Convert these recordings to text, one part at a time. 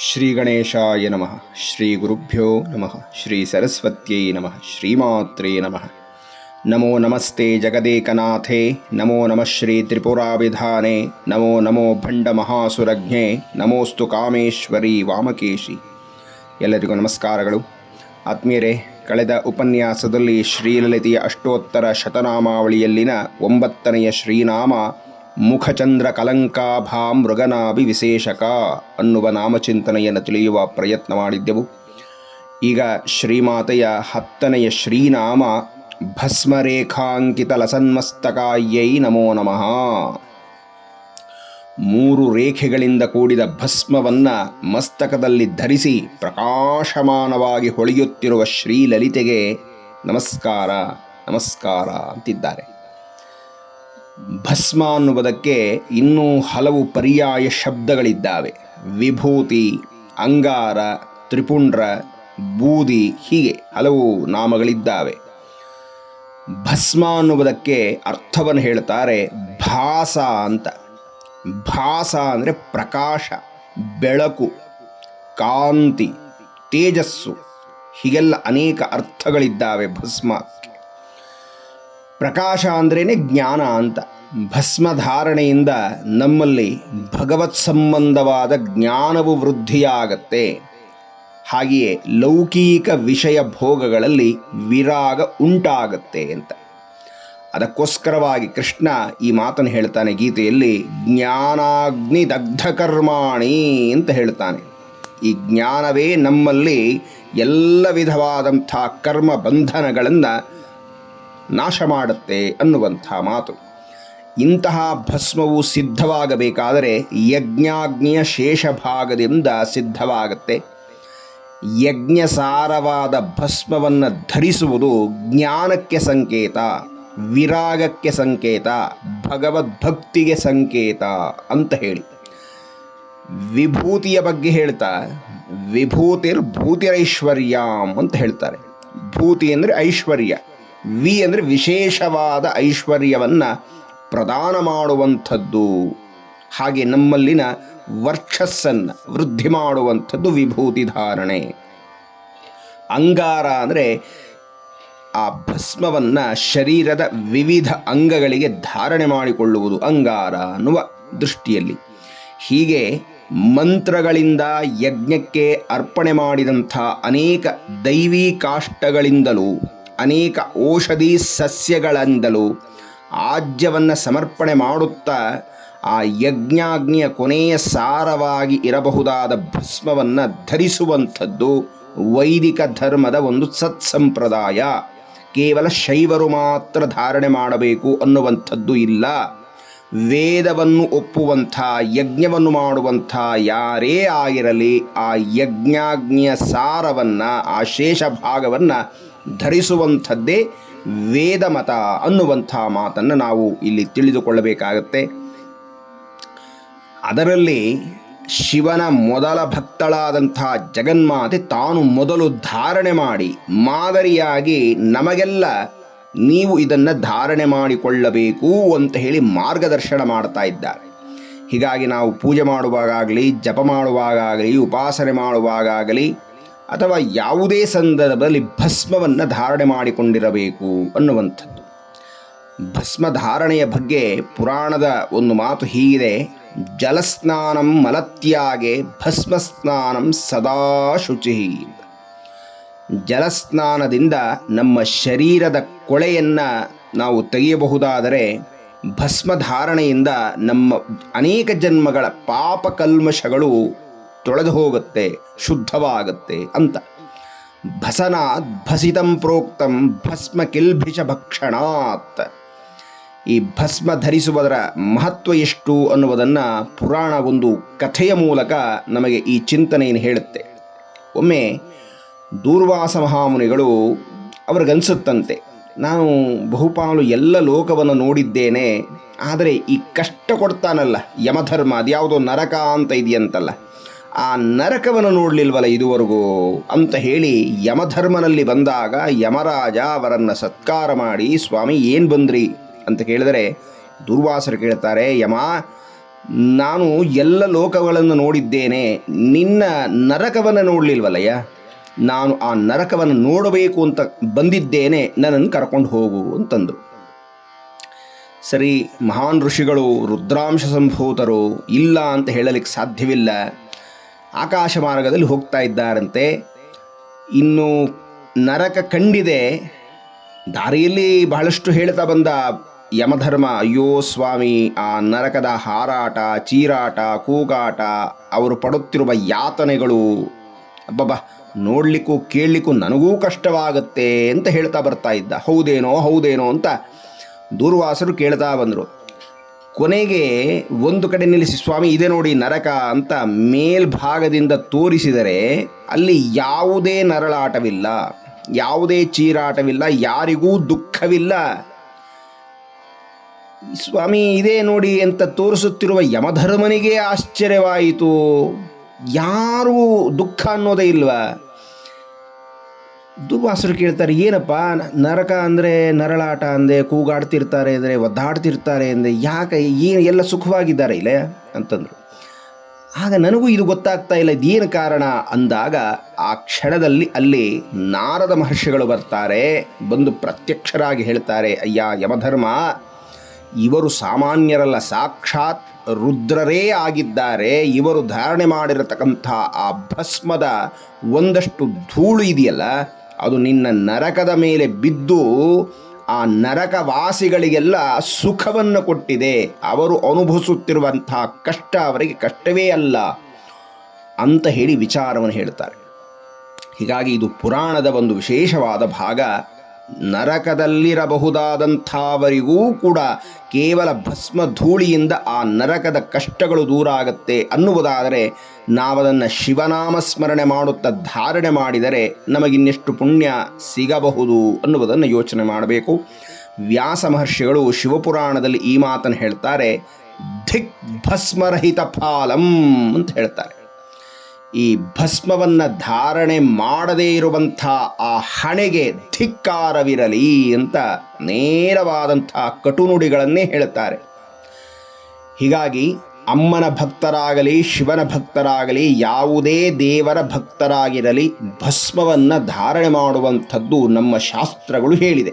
ಶ್ರೀ ಗಣೇಶಾಯ ನಮಃ ಶ್ರೀ ಗುರುಭ್ಯೋ ನಮಃ ಶ್ರೀ ಸರಸ್ವತ್ಯೈ ನಮಃ ಶ್ರೀಮಾತ್ರೇ ನಮಃ ನಮೋ ನಮಸ್ತೆ ಜಗದೇಕನಾಥೇ ನಮೋ ನಮಃ ಶ್ರೀ ತ್ರಿಪುರಾಭಿಧಾನೆ ನಮೋ ನಮೋ ಭಂಡ ಮಹಾಸುರಜ್ಞೆ ನಮೋಸ್ತು ಕಾಮೇಶ್ವರಿ ವಾಮಕೇಶಿ ಎಲ್ಲರಿಗೂ ನಮಸ್ಕಾರಗಳು. ಆತ್ಮೀಯರೇ, ಕಳೆದ ಉಪನ್ಯಾಸದಲ್ಲಿ ಶ್ರೀಲಲಿತೆಯ ಅಷ್ಟೋತ್ತರ ಶತನಾಮಾವಳಿಯಲ್ಲಿನ ಒಂಬತ್ತನೆಯ ಶ್ರೀನಾಮ ಮುಖಚಂದ್ರ ಕಲಂಕಾಭಾ ಮೃಗನಾಭಿ ವಿಶೇಷಕ ಅನ್ನುವ ನಾಮಚಿಂತನೆಯನ್ನು ತಿಳಿಯುವ ಪ್ರಯತ್ನ ಮಾಡಿದ್ದೆವು. ಈಗ ಶ್ರೀಮಾತೆಯ ಹತ್ತನೆಯ ಶ್ರೀನಾಮ ಭಸ್ಮರೇಖಾಂಕಿತ ಲಸನ್ಮಸ್ತಕಾಯ್ಯೈ ನಮೋ ನಮಃ. ಮೂರು ರೇಖೆಗಳಿಂದ ಕೂಡಿದ ಭಸ್ಮವನ್ನು ಮಸ್ತಕದಲ್ಲಿ ಧರಿಸಿ ಪ್ರಕಾಶಮಾನವಾಗಿ ಹೊಳೆಯುತ್ತಿರುವ ಶ್ರೀಲಲಿತೆಗೆ ನಮಸ್ಕಾರ ನಮಸ್ಕಾರ ಅಂತಿದ್ದಾರೆ. ಭಸ್ಮ ಅನ್ನುವುದಕ್ಕೆ ಇನ್ನೂ ಹಲವು ಪರ್ಯಾಯ ಶಬ್ದಗಳಿದ್ದಾವೆ. ವಿಭೂತಿ, ಅಂಗಾರ, ತ್ರಿಪುಂಡ್ರ, ಬೂದಿ ಹೀಗೆ ಹಲವು ನಾಮಗಳಿದ್ದಾವೆ. ಭಸ್ಮ ಅನ್ನುವುದಕ್ಕೆ ಅರ್ಥವನ್ನು ಹೇಳ್ತಾರೆ ಭಾಸ ಅಂತ. ಭಾಸ ಅಂದರೆ ಪ್ರಕಾಶ, ಬೆಳಕು, ಕಾಂತಿ, ತೇಜಸ್ಸು ಹೀಗೆಲ್ಲ ಅನೇಕ ಅರ್ಥಗಳಿದ್ದಾವೆ ಭಸ್ಮ ಪ್ರಕಾಶ ಅಂದ್ರೇ ಜ್ಞಾನ ಅಂತ. ಭಸ್ಮಧಾರಣೆಯಿಂದ ನಮ್ಮಲ್ಲಿ ಭಗವತ್ ಸಂಬಂಧವಾದ ಜ್ಞಾನವು ವೃದ್ಧಿಯಾಗತ್ತೆ. ಹಾಗೆಯೇ ಲೌಕಿಕ ವಿಷಯ ಭೋಗಗಳಲ್ಲಿ ವಿರಾಗ ಉಂಟಾಗತ್ತೆ ಅಂತ. ಅದಕ್ಕೋಸ್ಕರವಾಗಿ ಕೃಷ್ಣ ಈ ಮಾತನ್ನು ಹೇಳ್ತಾನೆ ಗೀತೆಯಲ್ಲಿ, ಜ್ಞಾನಾಗ್ನಿ ದಗ್ಧ ಕರ್ಮಾಣಿ ಅಂತ ಹೇಳ್ತಾನೆ. ಈ ಜ್ಞಾನವೇ ನಮ್ಮಲ್ಲಿ ಎಲ್ಲ ವಿಧವಾದಂಥ ಕರ್ಮ ಬಂಧನಗಳನ್ನು ನಾಶ ಮಾಡುತ್ತೆ ಅನ್ನುವಂಥ ಮಾತು. ಇಂತಹ ಭಸ್ಮವು ಸಿದ್ಧವಾಗಬೇಕಾದರೆ ಯಜ್ಞಾಗ್ನಿಯ ಶೇಷ ಭಾಗದಿಂದ ಸಿದ್ಧವಾಗುತ್ತೆ. ಯಜ್ಞಸಾರವಾದ ಭಸ್ಮವನ್ನು ಧರಿಸುವುದು ಜ್ಞಾನಕ್ಕೆ ಸಂಕೇತ, ವಿರಾಗಕ್ಕೆ ಸಂಕೇತ, ಭಗವದ್ಭಕ್ತಿಗೆ ಸಂಕೇತ ಅಂತ ಹೇಳಿ. ವಿಭೂತಿಯ ಬಗ್ಗೆ ಹೇಳ್ತಾ, ವಿಭೂತಿರ್ ಭೂತಿರೈಶ್ವರ್ಯಾಂ ಅಂತ ಹೇಳ್ತಾರೆ. ಭೂತಿ ಅಂದರೆ ಐಶ್ವರ್ಯ. ವಿ ಅಂದರೆ ವಿಶೇಷವಾದ ಐಶ್ವರ್ಯವನ್ನು ಪ್ರದಾನ ಮಾಡುವಂಥದ್ದು. ಹಾಗೆ ನಮ್ಮಲ್ಲಿನ ವರ್ಚಸ್ಸನ್ನು ವೃದ್ಧಿ ಮಾಡುವಂಥದ್ದು ವಿಭೂತಿ ಧಾರಣೆ. ಅಂಗಾರ ಅಂದರೆ ಆ ಭಸ್ಮವನ್ನು ಶರೀರದ ವಿವಿಧ ಅಂಗಗಳಿಗೆ ಧಾರಣೆ ಮಾಡಿಕೊಳ್ಳುವುದು ಅಂಗಾರ ಅನ್ನುವ ದೃಷ್ಟಿಯಲ್ಲಿ. ಹೀಗೆ ಮಂತ್ರಗಳಿಂದ ಯಜ್ಞಕ್ಕೆ ಅರ್ಪಣೆ ಮಾಡಿದಂಥ ಅನೇಕ ದೈವೀ ಕಾಷ್ಟಗಳಿಂದಲೂ ಅನೇಕ ಔಷಧಿ ಸಸ್ಯಗಳಿಂದಲೂ ಆಜ್ಯವನ್ನು ಸಮರ್ಪಣೆ ಮಾಡುತ್ತಾ ಆ ಯಜ್ಞಾಗ್ನಿಯ ಕೊನೆಯ ಸಾರವಾಗಿ ಇರಬಹುದಾದ ಭಸ್ಮವನ್ನು ಧರಿಸುವಂಥದ್ದು ವೈದಿಕ ಧರ್ಮದ ಒಂದು ಸತ್ಸಂಪ್ರದಾಯ. ಕೇವಲ ಶೈವರು ಮಾತ್ರ ಧಾರಣೆ ಮಾಡಬೇಕು ಅನ್ನುವಂಥದ್ದು ಇಲ್ಲ. ವೇದವನ್ನು ಒಪ್ಪುವಂಥ, ಯಜ್ಞವನ್ನು ಮಾಡುವಂಥ ಯಾರೇ ಆಗಿರಲಿ ಆ ಯಜ್ಞಾಗ್ನಿಯ ಸಾರವನ್ನು, ಆ ಶೇಷ ಭಾಗವನ್ನು ಧರಿಸುವಂಥದ್ದೇ ವೇದಮತ ಅನ್ನುವಂಥ ಮಾತನ್ನು ನಾವು ಇಲ್ಲಿ ತಿಳಿದುಕೊಳ್ಳಬೇಕಾಗತ್ತೆ. ಅದರಲ್ಲಿ ಶಿವನ ಮೊದಲ ಭಕ್ತಳಾದಂಥ ಜಗನ್ಮಾತೆ ತಾನು ಮೊದಲು ಧಾರಣೆ ಮಾಡಿ ಮಾದರಿಯಾಗಿ ನಮಗೆಲ್ಲ ನೀವು ಇದನ್ನು ಧಾರಣೆ ಮಾಡಿಕೊಳ್ಳಬೇಕು ಅಂತ ಹೇಳಿ ಮಾರ್ಗದರ್ಶನ ಮಾಡ್ತಾ ಇದ್ದಾರೆ. ಹೀಗಾಗಿ ನಾವು ಪೂಜೆ ಮಾಡುವಾಗಲಿ ಜಪ ಮಾಡುವಾಗಲಿ ಉಪಾಸನೆ ಮಾಡುವಾಗಲಿ ಅಥವಾ ಯಾವುದೇ ಸಂದರ್ಭದಲ್ಲಿ ಭಸ್ಮವನ್ನು ಧಾರಣೆ ಮಾಡಿಕೊಂಡಿರಬೇಕು ಅನ್ನುವಂಥದ್ದು. ಭಸ್ಮ ಧಾರಣೆಯ ಬಗ್ಗೆ ಪುರಾಣದ ಒಂದು ಮಾತು ಹೀಗಿದೆ, ಜಲಸ್ನಾನಂ ಮಲತ್ಯಾಗೆ ಭಸ್ಮಸ್ನಾನಂ ಸದಾ ಶುಚಿ ಜಲಸ್ನಾನದಿಂದ ನಮ್ಮ ಶರೀರದ ಕೊಳೆಯನ್ನು ನಾವು ತೆಗೆಯಬಹುದಾದರೆ ಭಸ್ಮಧಾರಣೆಯಿಂದ ನಮ್ಮ ಅನೇಕ ಜನ್ಮಗಳ ಪಾಪ ಕಲ್ಮಶಗಳು ತೊಳೆದು ಹೋಗುತ್ತೆ, ಶುದ್ಧವಾಗುತ್ತೆ ಅಂತ. ಭಸನಾತ್ ಭಸಿತಂ ಪ್ರೋಕ್ತಂ ಭಸ್ಮ ಕಿಲ್ಭಿಷ ಭಕ್ಷಣಾತ್. ಈ ಭಸ್ಮ ಧರಿಸುವುದರ ಮಹತ್ವ ಎಷ್ಟು ಅನ್ನುವುದನ್ನು ಪುರಾಣ ಒಂದು ಕಥೆಯ ಮೂಲಕ ನಮಗೆ ಈ ಚಿಂತನೆಯನ್ನು ಹೇಳುತ್ತೆ. ಒಮ್ಮೆ ದೂರ್ವಾಸ ಮಹಾಮುನಿಗಳು ಅವ್ರಿಗನ್ಸುತ್ತಂತೆ, ನಾನು ಬಹುಪಾಲು ಎಲ್ಲ ಲೋಕವನ್ನು ನೋಡಿದ್ದೇನೆ, ಆದರೆ ಈ ಕಷ್ಟ ಕೊಡ್ತಾನಲ್ಲ, ಯಮಧರ್ಮ, ಅದ್ಯಾವುದೋ ನರಕ ಅಂತ ಇದೆಯಂತಲ್ಲ. ಆ ನರಕವನ್ನು ನೋಡಲಿಲ್ವಲ್ಲ ಇದುವರೆಗೂ? ಅಂತ ಹೇಳಿ ಯಮಧರ್ಮನಲ್ಲಿ ಬಂದಾಗ ಯಮರಾಜ ಅವರನ್ನು ಸತ್ಕಾರ ಮಾಡಿ, ಸ್ವಾಮಿ, ಏನು ಬಂದ್ರಿ? ಅಂತ ಕೇಳಿದರೆ, ದುರ್ವಾಸರು ಕೇಳ್ತಾರೆ, ಯಮ, ನಾನು ಎಲ್ಲ ಲೋಕಗಳನ್ನು ನೋಡಿದ್ದೇನೆ. ನಿನ್ನ ನರಕವನ್ನು ನೋಡಲಿಲ್ವಲ್ಲಯ್ಯ ನಾನು ಆ ನರಕವನ್ನು ನೋಡಬೇಕು ಅಂತ ಬಂದಿದ್ದೇನೆ. ನನ್ನನ್ನು ಕರ್ಕೊಂಡು ಹೋಗು ಅಂತಂದರು. ಸರಿ, ಮಹಾನ್ ಋಷಿಗಳು, ರುದ್ರಾಂಶ ಸಂಭೂತರು, ಇಲ್ಲ ಅಂತ ಹೇಳಲಿಕ್ಕೆ ಸಾಧ್ಯವಿಲ್ಲ. ಆಕಾಶ ಮಾರ್ಗದಲ್ಲಿ ಹೋಗ್ತಾ ಇದ್ದಾರಂತೆ. ಇನ್ನು ನರಕ ಕಂಡಿದೆ. ದಾರಿಯಲ್ಲಿ ಬಹಳಷ್ಟು ಹೇಳ್ತಾ ಬಂದ ಯಮಧರ್ಮ, ಅಯ್ಯೋ ಸ್ವಾಮಿ, ಆ ನರಕದ ಹಾರಾಟ, ಚೀರಾಟ, ಕೂಗಾಟ, ಅವರು ಪಡುತ್ತಿರುವ ಯಾತನೆಗಳು. ಅಬ್ಬಬ್ಬ, ನೋಡಲಿಕ್ಕೂ ಕೇಳಲಿಕ್ಕೂ ನನಗೂ ಕಷ್ಟವಾಗುತ್ತೆ ಅಂತ ಹೇಳ್ತಾ ಬರ್ತಾ ಇದ್ದ. ಹೌದೇನೋ ಹೌದೇನೋ ಅಂತ ದೂರ್ವಾಸರು ಕೇಳ್ತಾ ಬಂದರು. ಕೊನೆಗೆ ಒಂದು ಕಡೆ ನಿಲ್ಲಿಸಿ, ಸ್ವಾಮಿ, ಇದೆ ನೋಡಿ ನರಕ ಅಂತ ಮೇಲ್ಭಾಗದಿಂದ ತೋರಿಸಿದರೆ ಅಲ್ಲಿ ಯಾವುದೇ ನರಳಾಟವಿಲ್ಲ, ಯಾವುದೇ ಚೀರಾಟವಿಲ್ಲ, ಯಾರಿಗೂ ದುಃಖವಿಲ್ಲ. ಸ್ವಾಮಿ, ಇದೇ ನೋಡಿ ಅಂತ ತೋರಿಸುತ್ತಿರುವ ಯಮಧರ್ಮನಿಗೆ ಆಶ್ಚರ್ಯವಾಯಿತು. ಯಾರೂ ದುಃಖ ಅನ್ನೋದೇ ಇಲ್ವಾ? ದುರ್ವಾಸರು ಕೇಳ್ತಾರೆ, ಏನಪ್ಪ ನರಕ ಅಂದರೆ ನರಳಾಟ ಅಂದೆ, ಕೂಗಾಡ್ತಿರ್ತಾರೆ ಅಂದರೆ ಒದ್ದಾಡ್ತಿರ್ತಾರೆ ಅಂದೆ, ಯಾಕೆ ಏನು ಎಲ್ಲ ಸುಖವಾಗಿದ್ದಾರೆ ಇಲ್ಲ ಅಂತಂದರು. ಆಗ ನನಗೂ ಇದು ಗೊತ್ತಾಗ್ತಾ ಇಲ್ಲ, ಇದೇನು ಕಾರಣ ಅಂದಾಗ ಆ ಕ್ಷಣದಲ್ಲಿ ಅಲ್ಲಿ ನಾರದ ಮಹರ್ಷಿಗಳು ಬರ್ತಾರೆ, ಬಂದು ಪ್ರತ್ಯಕ್ಷರಾಗಿ ಹೇಳ್ತಾರೆ, ಅಯ್ಯ ಯಮಧರ್ಮ, ಇವರು ಸಾಮಾನ್ಯರಲ್ಲ, ಸಾಕ್ಷಾತ್ ರುದ್ರರೇ ಆಗಿದ್ದಾರೆ, ಇವರು ಧಾರಣೆ ಮಾಡಿರತಕ್ಕಂಥ ಆ ಭಸ್ಮದ ಒಂದಷ್ಟು ಧೂಳು ಇದೆಯಲ್ಲ ಅದು ನಿನ್ನ ನರಕದ ಮೇಲೆ ಬಿದ್ದು ಆ ನರಕವಾಸಿಗಳಿಗೆಲ್ಲ ಸುಖವನ್ನು ಕೊಟ್ಟಿದೆ. ಅವರು ಅನುಭವಿಸುತ್ತಿರುವಂತಹ ಕಷ್ಟ ಅವರಿಗೆ ಕಷ್ಟವೇ ಅಲ್ಲ ಅಂತ ಹೇಳಿ ವಿಚಾರವನ್ನು ಹೇಳ್ತಾರೆ. ಹೀಗಾಗಿ ಇದು ಪುರಾಣದ ಒಂದು ವಿಶೇಷವಾದ ಭಾಗ. ನರಕದಲ್ಲಿರಬಹುದಾದಂಥವರಿಗೂ ಕೂಡ ಕೇವಲ ಭಸ್ಮ ಧೂಳಿಯಿಂದ ಆ ನರಕದ ಕಷ್ಟಗಳು ದೂರ ಆಗುತ್ತೆ ಅನ್ನುವುದಾದರೆ ನಾವದನ್ನು ಶಿವನಾಮ ಸ್ಮರಣೆ ಮಾಡುತ್ತಾ ಧಾರಣೆ ಮಾಡಿದರೆ ನಮಗಿನ್ನೆಷ್ಟು ಪುಣ್ಯ ಸಿಗಬಹುದು ಅನ್ನುವುದನ್ನು ಯೋಚನೆ ಮಾಡಬೇಕು. ವ್ಯಾಸ ಮಹರ್ಷಿಗಳು ಶಿವಪುರಾಣದಲ್ಲಿ ಈ ಮಾತನ್ನು ಹೇಳ್ತಾರೆ, ಧಿಕ್ ಭಸ್ಮರಹಿತ ಫಾಲಂ ಅಂತ ಹೇಳ್ತಾರೆ. ಈ ಭಸ್ಮವನ್ನು ಧಾರಣೆ ಮಾಡದೇ ಇರುವಂಥ ಆ ಹಣೆಗೆ ಧಿಕ್ಕಾರವಿರಲಿ ಅಂತ ನೇರವಾದಂಥ ಕಟುನುಡಿಗಳನ್ನೇ ಹೇಳುತ್ತಾರೆ ಹೀಗಾಗಿ ಅಮ್ಮನ ಭಕ್ತರಾಗಲಿ, ಶಿವನ ಭಕ್ತರಾಗಲಿ, ಯಾವುದೇ ದೇವರ ಭಕ್ತರಾಗಿರಲಿ ಭಸ್ಮವನ್ನು ಧಾರಣೆ ಮಾಡುವಂಥದ್ದು ನಮ್ಮ ಶಾಸ್ತ್ರಗಳು ಹೇಳಿದೆ.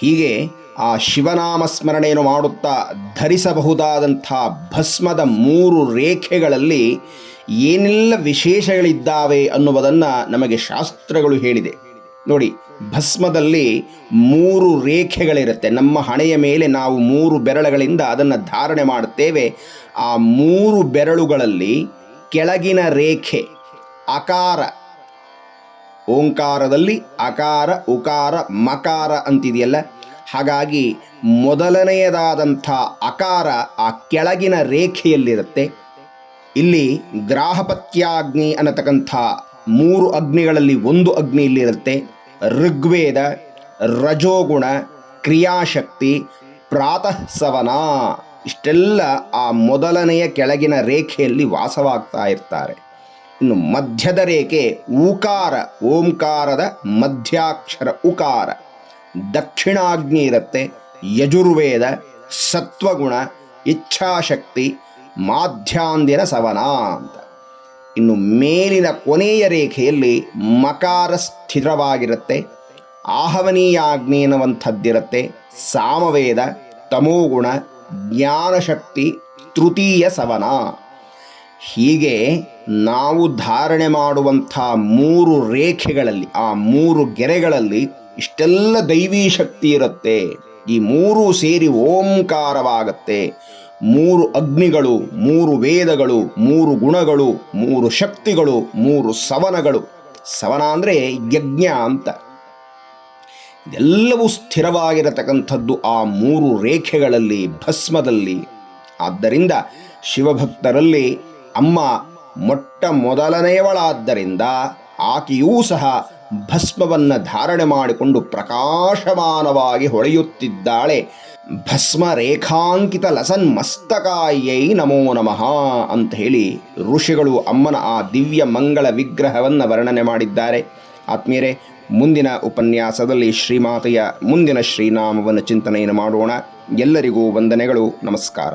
ಹೀಗೆ ಆ ಶಿವನಾಮ ಸ್ಮರಣೆಯನ್ನು ಮಾಡುತ್ತಾ ಧರಿಸಬಹುದಾದಂಥ ಭಸ್ಮದ ಮೂರು ರೇಖೆಗಳಲ್ಲಿ ಏನೆಲ್ಲ ವಿಶೇಷಗಳಿದ್ದಾವೆ ಅನ್ನುವುದನ್ನು ನಮಗೆ ಶಾಸ್ತ್ರಗಳು ಹೇಳಿದೆ. ನೋಡಿ, ಭಸ್ಮದಲ್ಲಿ ಮೂರು ರೇಖೆಗಳಿರುತ್ತೆ. ನಮ್ಮ ಹಣೆಯ ಮೇಲೆ ನಾವು ಮೂರು ಬೆರಳುಗಳಿಂದ ಅದನ್ನು ಧಾರಣೆ ಮಾಡುತ್ತೇವೆ. ಆ ಮೂರು ಬೆರಳುಗಳಲ್ಲಿ ಕೆಳಗಿನ ರೇಖೆ ಅಕಾರ ಓಂಕಾರದಲ್ಲಿ ಅಕಾರ ಉಕಾರ, ಮಕಾರ ಅಂತಿದೆಯಲ್ಲ? ಹಾಗಾಗಿ ಮೊದಲನೆಯದಾದಂಥ ಅಕಾರ ಆ ಕೆಳಗಿನ ರೇಖೆಯಲ್ಲಿರುತ್ತೆ. ಇಲ್ಲಿ ಗ್ರಾಹಪತ್ಯಾಗ್ನಿ ಅನ್ನತಕ್ಕಂಥ ಮೂರು ಅಗ್ನಿಗಳಲ್ಲಿ ಒಂದು ಅಗ್ನಿ ಇಲ್ಲಿರುತ್ತೆ ಋಗ್ವೇದ, ರಜೋಗುಣ, ಕ್ರಿಯಾಶಕ್ತಿ ಪ್ರಾತಃ ಸವನ ಇಷ್ಟೆಲ್ಲ ಆ ಮೊದಲನೆಯ ಕೆಳಗಿನ ರೇಖೆಯಲ್ಲಿ ವಾಸವಾಗ್ತಾ ಇರ್ತಾರೆ. ಇನ್ನು ಮಧ್ಯದ ರೇಖೆ ಊಕಾರ, ಓಂಕಾರದ ಮಧ್ಯಾಕ್ಷರ ಉಕಾರ. ದಕ್ಷಿಣಾಗ್ನಿ ಇರುತ್ತೆ ಯಜುರ್ವೇದ, ಸತ್ವಗುಣ, ಇಚ್ಛಾಶಕ್ತಿ ಮಾಧ್ಯಾಂದಿನ ಸವನ ಅಂತ. ಇನ್ನು ಮೇಲಿನ ಕೊನೆಯ ರೇಖೆಯಲ್ಲಿ ಮಕಾರ ಸ್ಥಿರವಾಗಿರುತ್ತೆ ಆಹವನೀಯ ಅನ್ನುವಂಥದ್ದಿರುತ್ತೆ ಸಾಮವೇದ, ತಮೋಗುಣ, ಜ್ಞಾನಶಕ್ತಿ, ತೃತೀಯ ಸವನ. ಹೀಗೆ ನಾವು ಧಾರಣೆ ಮಾಡುವಂಥ ಮೂರು ರೇಖೆಗಳಲ್ಲಿ, ಆ ಮೂರು ಗೆರೆಗಳಲ್ಲಿ ಇಷ್ಟೆಲ್ಲ ದೈವೀ ಶಕ್ತಿ ಇರುತ್ತೆ. ಈ ಮೂರು ಸೇರಿ ಓಂಕಾರವಾಗತ್ತೆ. ಮೂರು ಅಗ್ನಿಗಳು, ಮೂರು ವೇದಗಳು, ಮೂರು ಗುಣಗಳು, ಮೂರು ಶಕ್ತಿಗಳು, ಮೂರು ಸವನಗಳು. ಸವನ ಅಂದರೆ ಯಜ್ಞ ಅಂತ. ಇದೆಲ್ಲವೂ ಸ್ಥಿರವಾಗಿರತಕ್ಕಂಥದ್ದು ಆ ಮೂರು ರೇಖೆಗಳಲ್ಲಿ, ಭಸ್ಮದಲ್ಲಿ. ಆದ್ದರಿಂದ ಶಿವಭಕ್ತರಲ್ಲಿ ಅಮ್ಮ ಮೊಟ್ಟ ಮೊದಲನೆಯವಳಾದ್ದರಿಂದ ಆಕೆಯೂ ಸಹ ಭಸ್ಮವನ್ನು ಧಾರಣೆ ಮಾಡಿಕೊಂಡು ಪ್ರಕಾಶಮಾನವಾಗಿ ಹೊಳೆಯುತ್ತಿದ್ದಾಳೆ. ಭಸ್ಮ ರೇಖಾಂಕಿತ ಲಸನ್ ಮಸ್ತಕಾಯೈ ನಮೋ ನಮಃ ಅಂತ ಹೇಳಿ ಋಷಿಗಳು ಅಮ್ಮನ ಆ ದಿವ್ಯ ಮಂಗಳ ವಿಗ್ರಹವನ್ನು ವರ್ಣನೆ ಮಾಡಿದ್ದಾರೆ. ಆತ್ಮೀಯರೇ, ಮುಂದಿನ ಉಪನ್ಯಾಸದಲ್ಲಿ ಶ್ರೀಮಾತೆಯ ಮುಂದಿನ ಶ್ರೀನಾಮವನ್ನು ಚಿಂತನೆಯನ್ನು ಮಾಡೋಣ. ಎಲ್ಲರಿಗೂ ವಂದನೆಗಳು, ನಮಸ್ಕಾರ.